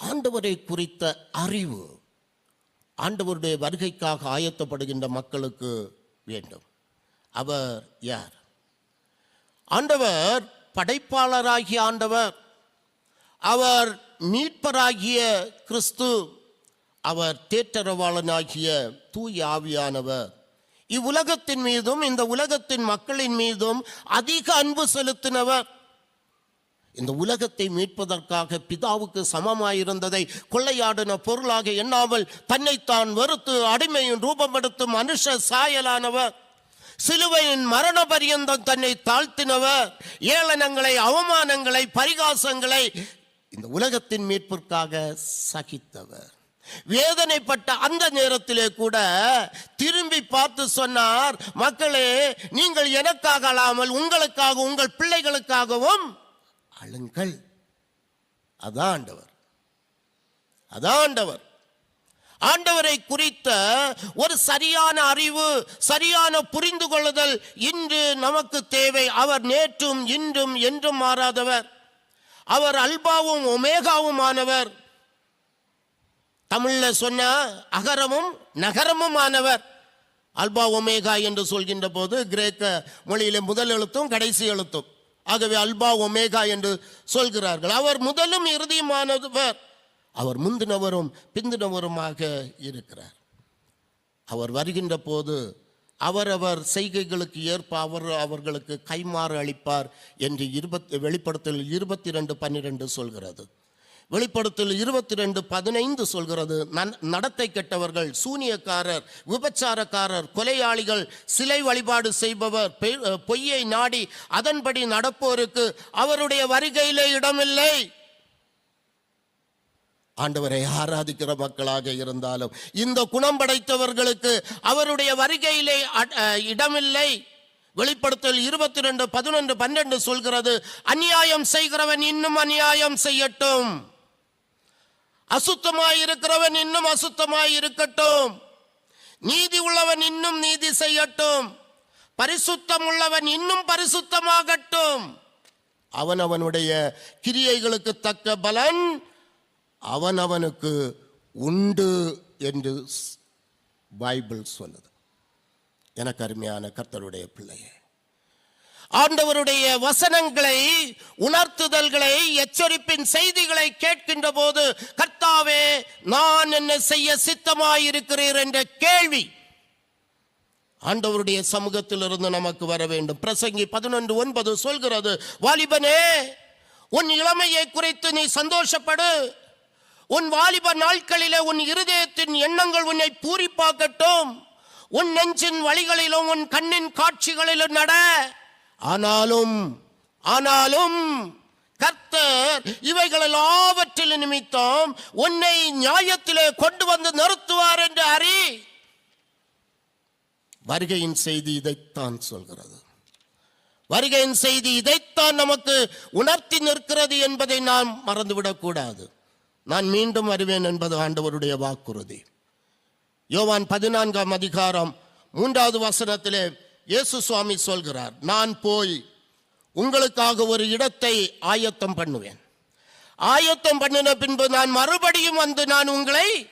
ஆண்டவரை குறித்த அறிவு ஆண்டவருடைய வருகைக்காக ஆயத்தப்படுகின்ற மக்களுக்கு வேண்டும். அவர் யார்? ஆண்டவர் படைப்பாளராகிய ஆண்டவர். அவர் மீட்பராகிய கிறிஸ்து. அவர் தேற்றரவாளனாகிய தூய ஆவியானவர். இவ்வுலகத்தின் மீதும் இந்த உலகத்தின் மக்களின் மீதும் அதிக அன்பு செலுத்தினவர். இந்த உலகத்தை மீட்பதற்காக பிதாவுக்கு சமமாயிருந்ததை கொள்ளையாடின பொருளாக எண்ணாமல் தன்னைத்தான் வெறுத்து அடிமையின் ரூபமெடுத்தும் மனுஷ சாயலானவர் சிலுவையின் மரண பரியந்தம் தன்னை தாழ்த்தினவர் ஏளனங்களை அவமானங்களை பரிகாசங்களை இந்த உலகத்தின் மீட்பிற்காக சகித்தவர். வேதனைப்பட்ட அந்த நேரத்திலே கூட திரும்பி பார்த்து சொன்னார் மக்களே நீங்கள் எனக்காக அல்லாமல் உங்களுக்காக உங்கள் பிள்ளைகளுக்காகவும் அழுங்கள். அதான் ஆண்டவர். அதான் ஆண்டவர். ஆண்டவரை குறித்த ஒரு சரியான அறிவு சரியான புரிந்து கொள்ளுதல் இன்று நமக்கு தேவை. அவர் நேற்றும் இன்றும் என்றும் மாறாதவர். அவர் அல்பாவும் ஒமேகாவும் ஆனவர். தமிழ்ல சொன்ன அகரமும் நகரமும் ஆனவர். அல்பா ஒமேகா என்று சொல்கின்ற போது கிரேக்க மொழியிலே முதல் எழுத்தும் கடைசி எழுத்தும். ஆகவே அல்பா ஒமேகா என்று சொல்கிறார்கள். அவர் முதலும் இறுதியுமானவர் அவர் முந்தினவரும் பிந்தினவருமாக இருக்கிறார். அவர் வருகின்ற போது அவரவர் செய்கைகளுக்கு ஏற்ப அவர் அவர்களுக்கு கைமாறு அளிப்பார் என்று இருபத் வெளிப்படுத்தல் இருபத்தி ரெண்டு பன்னிரெண்டு சொல்கிறது. வெளிப்படுத்தல் இருபத்தி ரெண்டு பதினைந்து சொல்கிறது. நடத்தை கெட்டவர்கள் சூனியக்காரர் விபச்சாரக்காரர் கொலையாளிகள் சிலை வழிபாடு செய்பவர் பெ- பொய்யை நாடி அதன்படி நடப்போருக்கு அவருடைய வருகையிலே இடமில்லை. ஆண்டவரை ஆராதிக்கிற மக்களாக இருந்தாலும் இந்த குணம் படைத்தவர்களுக்கு அவருடைய வருகையிலே இடமில்லை. வெளிப்படுத்தல் இருபத்தி ரெண்டு பதினொன்று பன்னெண்டு சொல்கிறது அநியாயம் செய்கிறவன் இன்னும் அநியாயம் செய்யட்டும். அசுத்தமாய் இருக்கிறவன் இன்னும் அசுத்தமாய் இருக்கட்டும் நீதி உள்ளவன் இன்னும் நீதி செய்யட்டும். பரிசுத்தம் உள்ளவன் இன்னும் பரிசுத்தமாகட்டும். அவன் அவனுடைய கிரியைகளுக்கு தக்க பலன் அவன் அவனுக்கு உண்டு என்று பைபிள் சொல்லுது. எனக்கு அருமையான கர்த்தருடைய பிள்ளையே ஆண்டவருடைய வசனங்களை உணர்த்துதல்களை எச்சரிப்பின் செய்திகளை கேட்கின்ற போது கர்த்தாவே நான் என்ன செய்ய சித்தமாயிருக்கிறீர்? என்ற கேள்வி ஆண்டவருடைய சமூகத்திலிருந்து நமக்கு வர வேண்டும். பிரசங்கி பதினொன்று ஒன்பது சொல்கிறது வாலிபனே உன் இளமையை குறித்து நீ சந்தோஷப்படு. உன் வாலிப நாட்களிலே உன் இருதயத்தின் எண்ணங்கள் உன்னை பூரிப்பாக்கட்டும். உன் நெஞ்சின் வழிகளிலும் உன் கண்ணின் காட்சிகளிலும் நட. ஆனாலும் ஆனாலும் கர்த்தர் இவைகள் எல்லாவற்றில் நிமித்தம் உன்னை நியாயத்திலே கொண்டு வந்து நிறுத்துவார் என்று அறி. வருகையின் செய்தி இதைத்தான் சொல்கிறது. வருகையின் செய்தி இதைத்தான் நமக்கு உணர்த்தி நிற்கிறது என்பதை நாம் மறந்துவிடக்கூடாது நான் மீண்டும் வருவேன் என்பது ஆண்டவருடைய வாக்குறுதி. யோவான் பதினான்காம் அதிகாரம் மூன்றாவது வசனத்திலே இயேசு சுவாமி சொல்கிறார் நான் போய் உங்களுக்காக ஒரு இடத்தை ஆயத்தம் பண்ணுவேன். ஆயத்தம் பண்ணின பின்பு நான் மறுபடியும் வந்து நான் உங்களை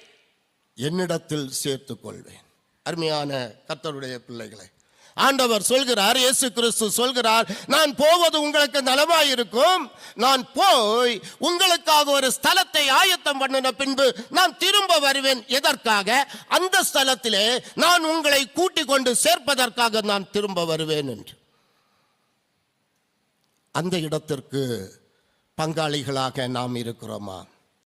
என்னிடத்தில் சேர்த்துக் கொள்வேன் அருமையான கத்தருடைய பிள்ளைகளை ஆண்டவர் சொல்கிறார் இயேசு கிறிஸ்து சொல்கிறார் நான் போவது உங்களுக்கு நலமாயிருக்கும். நான் போய் உங்களுக்காக ஒரு ஸ்தலத்தை ஆயத்தம் பண்ணின பின்பு நான் திரும்ப வருவேன். எதற்காக? அந்த ஸ்தலத்திலே நான் உங்களை கூட்டிக் கொண்டு சேர்ப்பதற்காக நான் திரும்ப வருவேன் என்று. அந்த இடத்திற்கு பங்காளிகளாக நாம் இருக்கிறோமா?